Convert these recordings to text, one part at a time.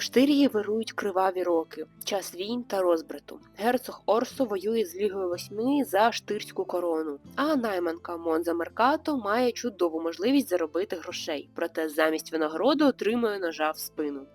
В Штирії вирують криваві роки, час війн та розбрату. Герцог Орсо воює з Лігою Восьми за штирську корону, а найманка Монза Меркато має чудову можливість заробити грошей, проте замість винагороду отримує ножа в спину.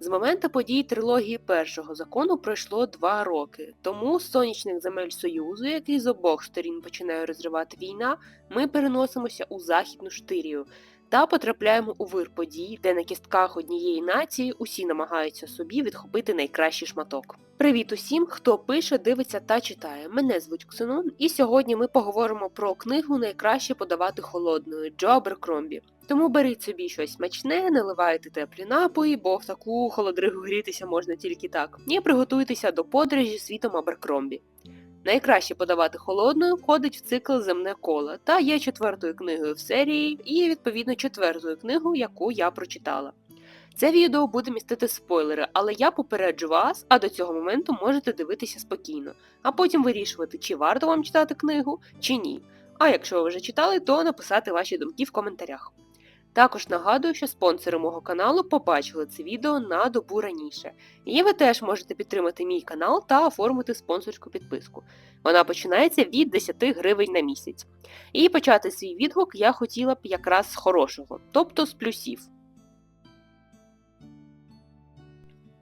З моменту подій трилогії першого закону пройшло два роки, тому сонячних земель Союзу, який з обох сторін починає розривати війна, ми переносимося у Західну Штирію, та потрапляємо у вир подій, де на кістках однієї нації усі намагаються собі відхопити найкращий шматок. Привіт усім, хто пише, дивиться та читає. Мене звуть Ксенон, і сьогодні ми поговоримо про книгу Найкраще подавати холодною Джо Аберкромбі. Тому беріть собі щось смачне, наливайте теплі напої, бо в таку холодригу грітися можна тільки так. І приготуйтеся до подорожі світом Аберкромбі. Найкраще подавати холодною входить в цикл Земне коло та є четвертою книгою в серії і, відповідно, четвертою книгою, яку я прочитала. Це відео буде містити спойлери, але я попереджу вас, а до цього моменту можете дивитися спокійно, а потім вирішувати, чи варто вам читати книгу, чи ні. А якщо ви вже читали, то написати ваші думки в коментарях. Також нагадую, що спонсори мого каналу побачили це відео на добу раніше, і ви теж можете підтримати мій канал та оформити спонсорську підписку. Вона починається від 10 гривень на місяць. І почати свій відгук я хотіла б якраз з хорошого, тобто з плюсів.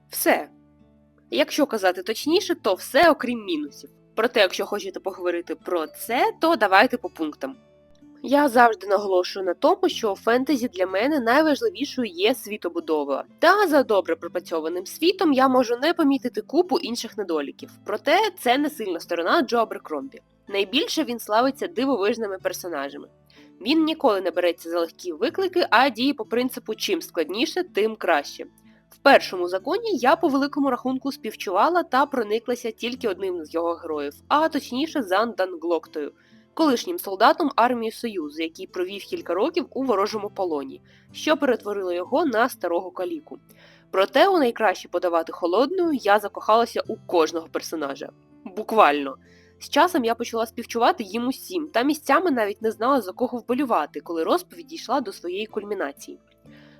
Все. Якщо казати точніше, то все окрім мінусів. Проте, якщо хочете поговорити про це, то давайте по пунктам. Я завжди наголошую на тому, що у фентезі для мене найважливішою є світобудова. Та за добре пропрацьованим світом я можу не помітити купу інших недоліків. Проте це не сильна сторона Джо Аберкромбі. Найбільше він славиться дивовижними персонажами. Він ніколи не береться за легкі виклики, а діє по принципу чим складніше, тим краще. В першому законі я по великому рахунку співчувала та прониклася тільки одним з його героїв, а точніше Зандан Глоктою – колишнім солдатом армії Союзу, який провів кілька років у ворожому полоні, що перетворило його на старого каліку. Проте у найкраще подавати холодною я закохалася у кожного персонажа. Буквально. З часом я почала співчувати їм усім, та місцями навіть не знала за кого вболювати, коли розповідь дійшла до своєї кульмінації.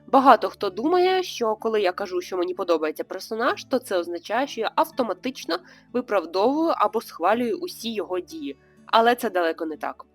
Багато хто думає, що коли я кажу, що мені подобається персонаж, то це означає, що я автоматично виправдовую або схвалюю усі його дії але це далеко не так.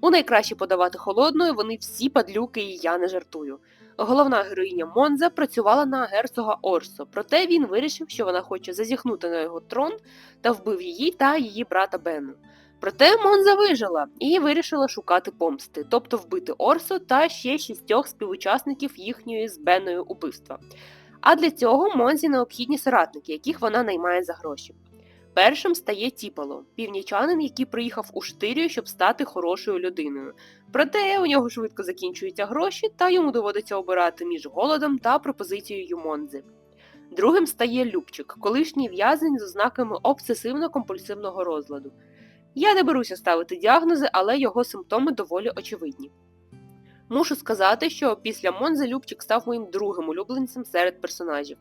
У найкраще подавати холодною вони всі падлюки, і я не жартую. Головна героїня Монза працювала на герцога Орсо, проте він вирішив, що вона хоче зазіхнути на його трон та вбив її та її брата Бену. Проте Монза вижила і вирішила шукати помсти, тобто вбити Орсо та ще шістьох співучасників їхньої з Беною убивства. А для цього Монзі необхідні соратники, яких вона наймає за гроші. Першим стає Тіпало, північанин, який приїхав у Штирію, щоб стати хорошою людиною. Проте у нього швидко закінчуються гроші, та йому доводиться обирати між голодом та пропозицією Монзи. Другим стає Любчик, колишній в'язень з ознаками обсесивно-компульсивного розладу. Я не беруся ставити діагнози, але його симптоми доволі очевидні. Мушу сказати, що після Монзи Любчик став моїм другим улюбленцем серед персонажів.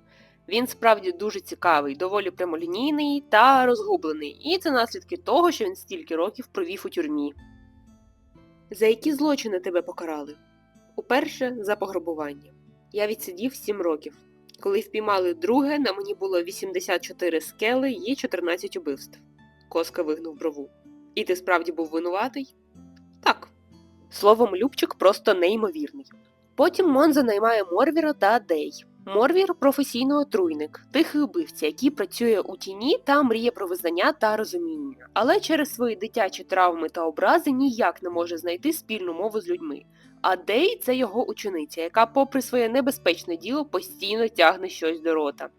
Він справді дуже цікавий, доволі прямолінійний та розгублений, і це наслідки того, що він стільки років провів у тюрмі. За які злочини тебе покарали? Уперше за пограбування. Я відсидів 7 років. Коли впіймали друге, на мені було 84 скели і 14 убивств. Коска вигнув брову. І ти справді був винуватий? Так. Словом, Любчик просто неймовірний. Потім Монза наймає Морвіра та Дей. Морвір професійно отруйник, тихий убивця, який працює у тіні та мріє про визнання та розуміння, але через свої дитячі травми та образи ніяк не може знайти спільну мову з людьми. А Дей це його учениця, яка, попри своє небезпечне діло, постійно тягне щось до рота.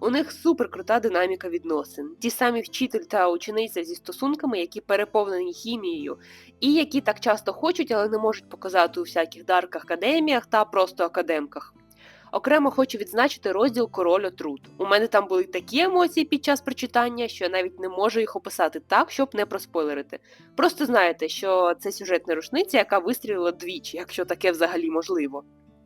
У них суперкрута динаміка відносин, ті самі вчитель та учениця зі стосунками, які переповнені хімією, і які так часто хочуть, але не можуть показати у всяких дарках академіях та просто академках. Окремо хочу відзначити розділ Король отрут. У мене там були такі емоції під час прочитання, що я навіть не можу їх описати так, щоб не проспойлерити. Просто знаєте, що це сюжетна рушниця, яка вистрілила двічі, якщо таке взагалі можливо.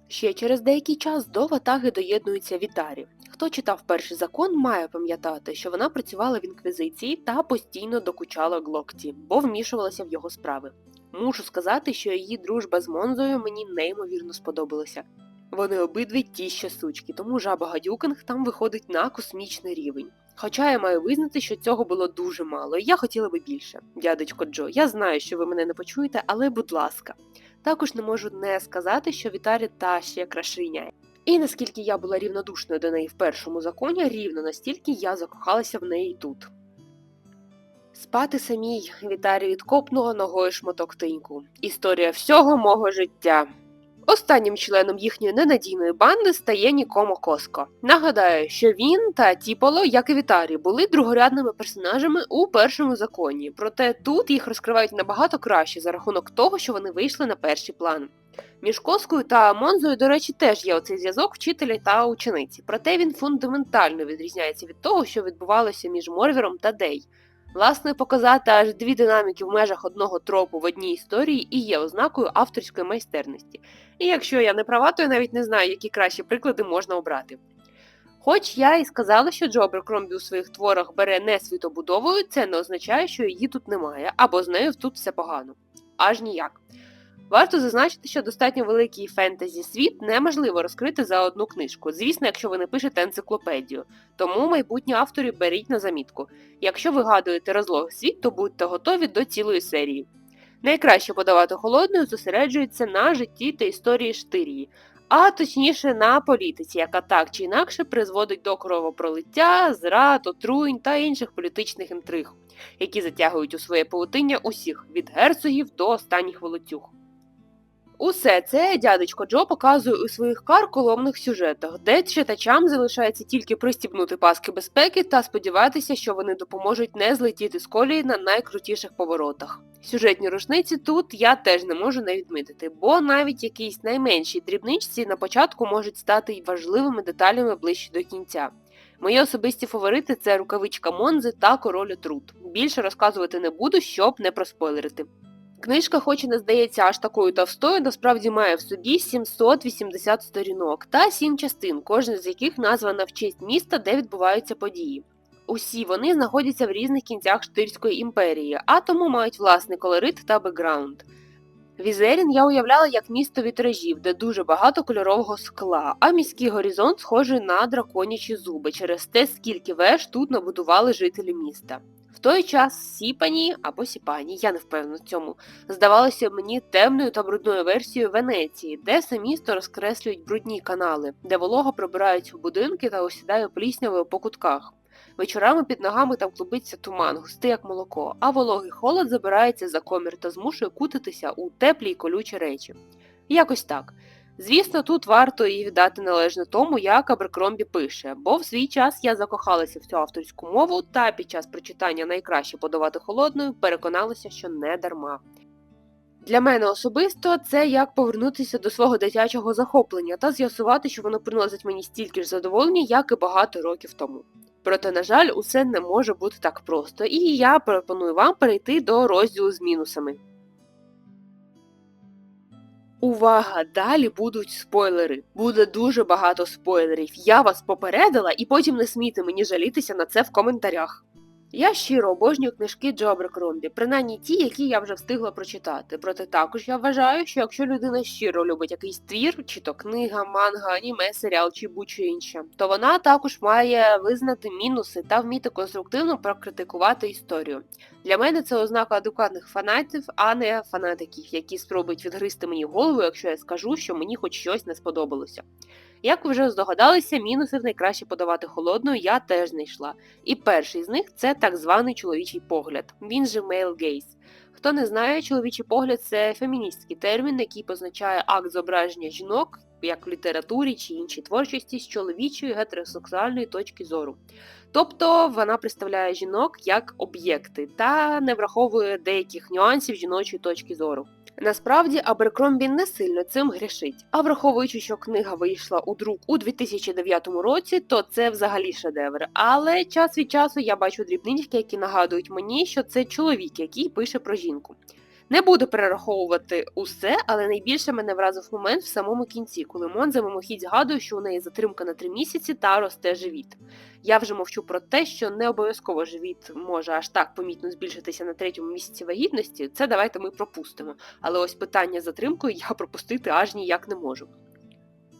Ще через деякий час до ватаги доєднується Вітарі. Хто читав перший закон, має пам'ятати, що вона працювала в інквізиції та постійно докучала Глокті, бо вмішувалася в його справи. Мушу сказати, що її дружба з Монзою мені неймовірно сподобалася. Вони обидві ті ще сучки, тому жаба гадюкинг там виходить на космічний рівень. Хоча я маю визнати, що цього було дуже мало, і я хотіла би більше. Дядечко Джо, я знаю, що ви мене не почуєте, але будь ласка. Також не можу не сказати, що Вітарі та ще крашиня. І наскільки я була рівнодушною до неї в першому законі, рівно настільки я закохалася в неї тут. Спати самій Вітарі відкопнула ногою шматок тиньку. Історія всього мого життя. Останнім членом їхньої ненадійної банди стає Нікомо Коско. Нагадаю, що він та Тіполо, як і Вітарі, були другорядними персонажами у першому законі, проте тут їх розкривають набагато краще за рахунок того, що вони вийшли на перший план. Між Коскою та Монзою, до речі, теж є оцей зв'язок вчителя та учениці, проте він фундаментально відрізняється від того, що відбувалося між Морвіром та Дей. Власне, показати аж дві динаміки в межах одного тропу в одній історії і є ознакою авторської майстерності. І якщо я не права, то я навіть не знаю, які кращі приклади можна обрати. Хоч я і сказала, що Джо Кромбі у своїх творах бере не світобудовою, це не означає, що її тут немає, або з нею тут все погано. Аж ніяк. Варто зазначити, що достатньо великий фентезі світ неможливо розкрити за одну книжку, звісно, якщо ви не пишете енциклопедію. Тому майбутні автори беріть на замітку. Якщо вигадуєте розлог світ, то будьте готові до цілої серії. Найкраще подавати холодною зосереджується на житті та історії штирії, а точніше на політиці, яка так чи інакше призводить до кровопролиття, зрад, отруєнь та інших політичних інтриг, які затягують у своє павутиння усіх від герцогів до останніх волоцюг. Усе це дядечко Джо показує у своїх карколомних сюжетах, де читачам залишається тільки пристібнути паски безпеки та сподіватися, що вони допоможуть не злетіти з колії на найкрутіших поворотах. Сюжетні рушниці тут я теж не можу не відмітити, бо навіть якісь найменші дрібничці на початку можуть стати важливими деталями ближче до кінця. Мої особисті фаворити це рукавичка Монзи та король Отрут. Більше розказувати не буду, щоб не проспойлерити. Книжка, хоч і не здається аж такою товстою, насправді має в собі 780 сторінок та 7 частин, кожна з яких названа в честь міста, де відбуваються події. Усі вони знаходяться в різних кінцях Штирської імперії, а тому мають власний колорит та бекграунд. Візерін я уявляла як місто вітражів, де дуже багато кольорового скла, а міський горизонт схожий на драконячі зуби через те, скільки веж тут набудували жителі міста. Той час Сіпані або Сіпані, я не впевнена в цьому, здавалося мені темною та брудною версією Венеції, де все місто розкреслюють брудні канали, де волога пробирається в будинки та осідає пліснявою по кутках. Вечорами під ногами там клубиться туман, густий як молоко, а вологий холод забирається за комір та змушує кутитися у теплі й колючі речі. Якось так. Звісно, тут варто і віддати належне тому, як Аберкромбі пише, бо в свій час я закохалася в цю авторську мову та під час прочитання найкраще подавати холодною переконалася, що не дарма. Для мене особисто це як повернутися до свого дитячого захоплення та з'ясувати, що воно приносить мені стільки ж задоволення, як і багато років тому. Проте, на жаль, усе не може бути так просто, і я пропоную вам перейти до розділу з мінусами. Увага! Далі будуть спойлери. Буде дуже багато спойлерів. Я вас попередила, і потім не смійте мені жалітися на це в коментарях. Я щиро обожнюю книжки Джо Аберкромбі, принаймні ті, які я вже встигла прочитати. Проте також я вважаю, що якщо людина щиро любить якийсь твір, чи то книга, манга, аніме, серіал чи будь-що інше, то вона також має визнати мінуси та вміти конструктивно прокритикувати історію. Для мене це ознака адекватних фанатів, а не фанатиків, які спробують відгризти мені голову, якщо я скажу, що мені хоч щось не сподобалося. Як ви вже здогадалися, мінусів найкраще подавати холодною я теж знайшла. І перший з них це так званий чоловічий погляд, він же male gaze. Хто не знає, чоловічий погляд це феміністський термін, який позначає акт зображення жінок, як в літературі чи іншій творчості з чоловічої гетеросексуальної точки зору. Тобто вона представляє жінок як об'єкти та не враховує деяких нюансів жіночої точки зору. Насправді Аберкромбі не сильно цим грішить. А враховуючи, що книга вийшла у друк у 2009 році, то це взагалі шедевр. Але час від часу я бачу дрібнички, які нагадують мені, що це чоловік, який пише про жінку. Не буду перераховувати усе, але найбільше мене вразив момент в самому кінці, коли Монза мимохідь згадує, що у неї затримка на три місяці та росте живіт. Я вже мовчу про те, що не обов'язково живіт може аж так помітно збільшитися на третьому місяці вагітності. Це давайте ми пропустимо. Але ось питання з затримкою я пропустити аж ніяк не можу.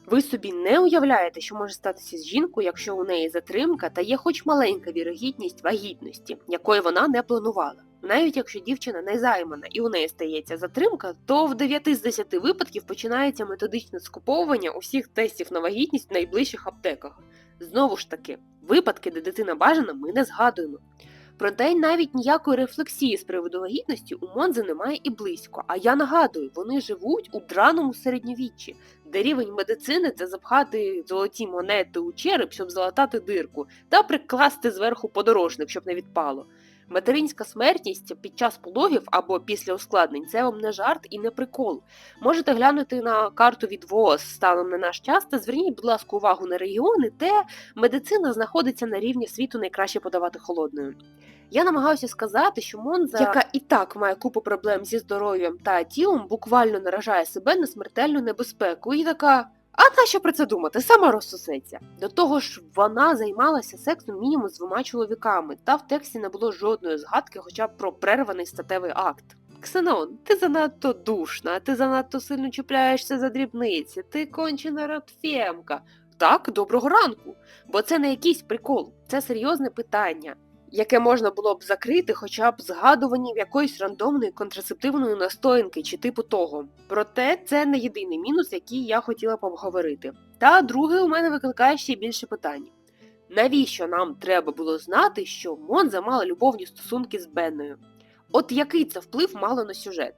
Ви собі не уявляєте, що може статися з жінкою, якщо у неї затримка та є хоч маленька вірогідність вагітності, якої вона не планувала. Навіть якщо дівчина не займана і у неї стається затримка, то в 9 з 10 випадків починається методичне скуповування усіх тестів на вагітність в найближчих аптеках. Знову ж таки, випадки, де дитина бажана, ми не згадуємо. Проте навіть ніякої рефлексії з приводу вагітності у Монзи немає і близько. А я нагадую, вони живуть у драному середньовіччі, де рівень медицини це запхати золоті монети у череп, щоб залатати дирку, та прикласти зверху подорожник, щоб не відпало. Материнська смертність під час пологів або після ускладнень це вам не жарт і не прикол. Можете глянути на карту від ВООЗ станом на наш час та зверніть, будь ласка, увагу на регіони, де медицина знаходиться на рівні світу найкраще подавати холодною. Я намагаюся сказати, що Монза, яка і так має купу проблем зі здоров'ям та тілом, буквально наражає себе на смертельну небезпеку, і така. А на що про це думати? Сама розсусеться. До того ж, вона займалася сексом мінімум з двома чоловіками, та в тексті не було жодної згадки, хоча б про перерваний статевий акт. Ксенон, ти занадто душна, ти занадто сильно чіпляєшся за дрібниці, ти кончена радфемка. Так, доброго ранку. Бо це не якийсь прикол, це серйозне питання, яке можна було б закрити хоча б згадуванням якоїсь рандомної контрацептивної настоянки чи типу того. Проте це не єдиний мінус, який я хотіла б обговорити. Та друге у мене викликає ще більше питань. Навіщо нам треба було знати, що Монза мала любовні стосунки з Бенною? От який це вплив мало на сюжет?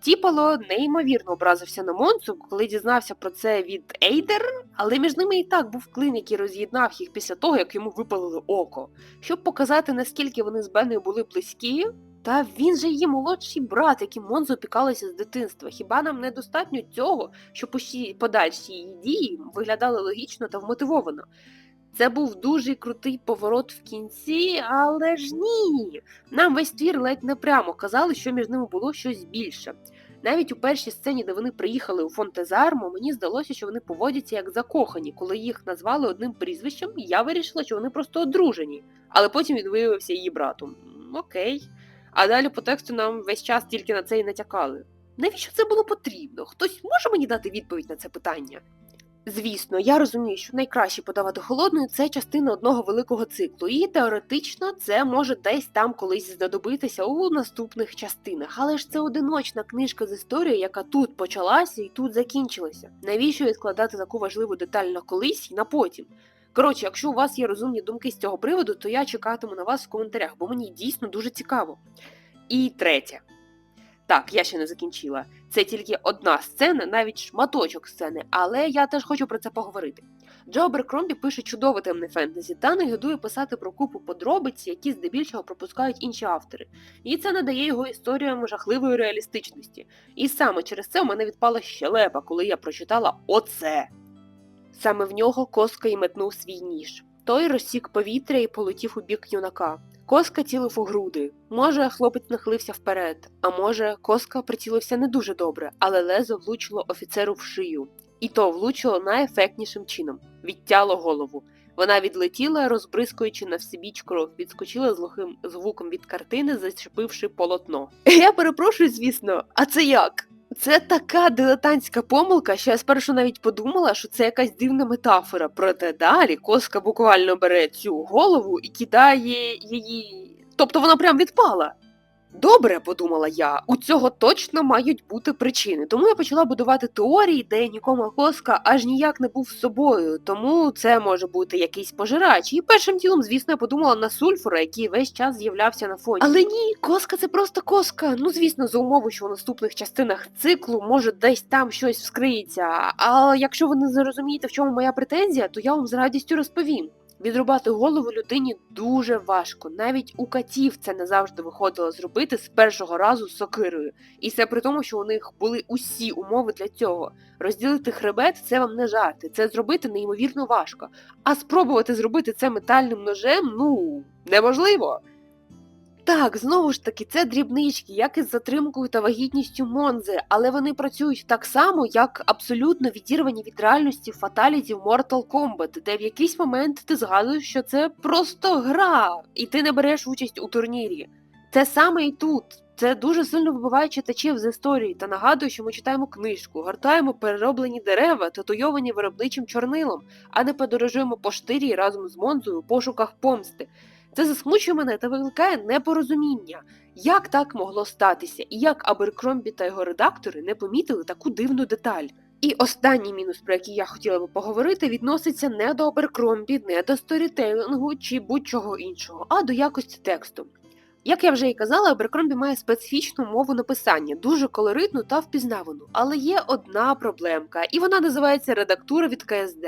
Тіпало неймовірно образився на Монцу, коли дізнався про це від Ейдер, але між ними і так був клин, який роз'єднав їх після того, як йому випалили око. Щоб показати, наскільки вони з Бенною були близькі, та він же її молодший брат, яким Монзо опікалися з дитинства. Хіба нам недостатньо цього, щоб усі подальші її дії виглядали логічно та вмотивовано? Це був дуже крутий поворот в кінці, але ж ні. Нам весь твір ледь не прямо казали, що між ними було щось більше. Навіть у першій сцені, де вони приїхали у Фонтезармо, мені здалося, що вони поводяться як закохані. Коли їх назвали одним прізвищем, я вирішила, що вони просто одружені. Але потім він виявився її братом. Окей. А далі по тексту нам весь час тільки на це і натякали. Навіщо це було потрібно? Хтось може мені дати відповідь на це питання? Звісно, я розумію, що найкраще подавати холодною це частина одного великого циклу, і теоретично це може десь там колись знадобитися у наступних частинах. Але ж це одиночна книжка з історією, яка тут почалася і тут закінчилася. Навіщо відкладати таку важливу деталь на колись і на потім? Коротше, якщо у вас є розумні думки з цього приводу, то я чекатиму на вас в коментарях, бо мені дійсно дуже цікаво. І третє. Так, я ще не закінчила. Це тільки одна сцена, навіть шматочок сцени, але я теж хочу про це поговорити. Джо Беркромбі пише чудове темне фентезі та не гидує писати про купу подробиць, які здебільшого пропускають інші автори. І це надає його історіям жахливої реалістичності. І саме через це у мене відпала щелепа, коли я прочитала оце. Саме в нього коска й метнув свій ніж. Той розсік повітря і полетів у бік юнака. Коска цілив у груди. Може, хлопець нахилився вперед, а може, коска прицілився не дуже добре, але лезо влучило офіцеру в шию. І то влучило найефектнішим чином відтяло голову. Вона відлетіла, розбризкуючи на всебіч кров, відскочила з глухим звуком від картини, зачепивши полотно. Я перепрошую, звісно, а це як? Це така дилетантська помилка, що я спершу навіть подумала, що це якась дивна метафора. Проте далі коска буквально бере цю голову і кидає її. Тобто вона прям відпала. Добре, подумала я, у цього точно мають бути причини. Тому я почала будувати теорії, де нікому коска аж ніяк не був з собою, тому це може бути якийсь пожирач. І першим ділом, звісно, я подумала на сульфура, який весь час з'являвся на фоні. Але ні, коска це просто коска. Ну, звісно, за умови, що у наступних частинах циклу може десь там щось вскриється. А якщо ви не зрозумієте, в чому моя претензія, то я вам з радістю розповім. Відрубати голову людині дуже важко. Навіть у катів це не завжди виходило зробити з першого разу сокирою. І це при тому, що у них були усі умови для цього. Розділити хребет це вам не жарти, це зробити неймовірно важко. А спробувати зробити це метальним ножем ну неможливо. Так, знову ж таки, це дрібнички, як із затримкою та вагітністю Монзи, але вони працюють так само, як абсолютно відірвані від реальності фаталіті в Mortal Kombat, де в якийсь момент ти згадуєш, що це просто гра, і ти не береш участь у турнірі. Це саме і тут. Це дуже сильно вбиває читачів з історії та нагадує, що ми читаємо книжку, гортаємо перероблені дерева, татуйовані виробничим чорнилом, а не подорожуємо по штирі разом з Монзою у пошуках помсти. Це засмучує мене та викликає непорозуміння. Як так могло статися, і як Аберкромбі та його редактори не помітили таку дивну деталь? І останній мінус, про який я хотіла би поговорити, відноситься не до Аберкромбі, не до сторітейлингу чи будь-чого іншого, а до якості тексту. Як я вже і казала, Аберкромбі має специфічну мову написання, дуже колоритну та впізнавану. Але є одна проблемка, і вона називається редактура від КСД.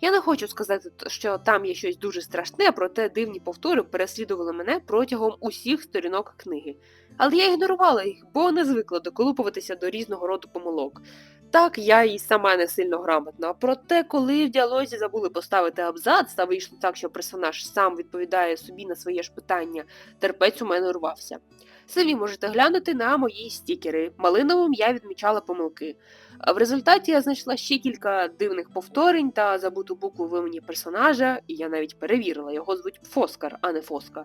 Я не хочу сказати, що там є щось дуже страшне, проте дивні повтори переслідували мене протягом усіх сторінок книги. Але я ігнорувала їх, бо не звикла доколупуватися до різного роду помилок. Так, я і сама не сильно грамотна. Проте, коли в діалозі забули поставити абзац, та вийшло так, що персонаж сам відповідає собі на своє ж питання, терпець у мене урвався. Самі можете глянути на мої стікери. Малиновим я відмічала помилки. В результаті я знайшла ще кілька дивних повторень та забуту букву в імені персонажа, і я навіть перевірила, його звуть Фоскар, а не Фоска.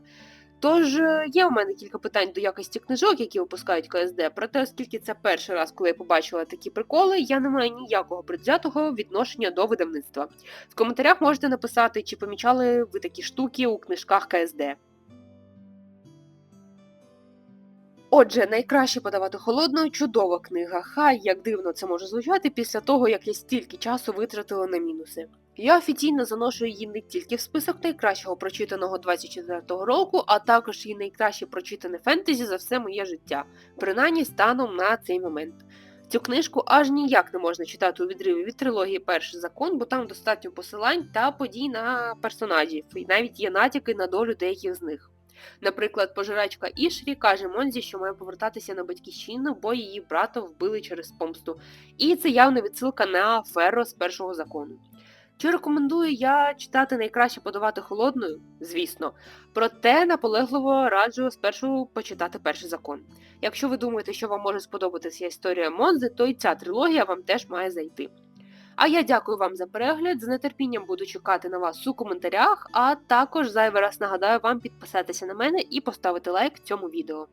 Тож е, є у мене кілька питань до якості книжок, які випускають КСД, проте, оскільки це перший раз, коли я побачила такі приколи, я не маю ніякого предвзятого відношення до видавництва. В коментарях можете написати, чи помічали ви такі штуки у книжках КСД. Отже, найкраще подавати холодною чудова книга. Хай як дивно це може звучати після того, як я стільки часу витратила на мінуси. Я офіційно заношу її не тільки в список найкращого прочитаного 24-го року, а також і найкраще прочитане фентезі за все моє життя, принаймні станом на цей момент. Цю книжку аж ніяк не можна читати у відриві від трилогії Перший закон, бо там достатньо посилань та подій на персонажів, і навіть є натяки на долю деяких з них. Наприклад, пожирачка Ішрі каже Монзі, що має повертатися на батьківщину, бо її брата вбили через помсту. І це явна відсилка на Ферро з першого закону. Чи рекомендую я читати найкраще подавати холодною? Звісно. Проте наполегливо раджу спершу почитати перший закон. Якщо ви думаєте, що вам може сподобатися історія Монзи, то і ця трилогія вам теж має зайти. А я дякую вам за перегляд. З нетерпінням буду чекати на вас у коментарях, а також зайвий раз нагадаю вам підписатися на мене і поставити лайк цьому відео.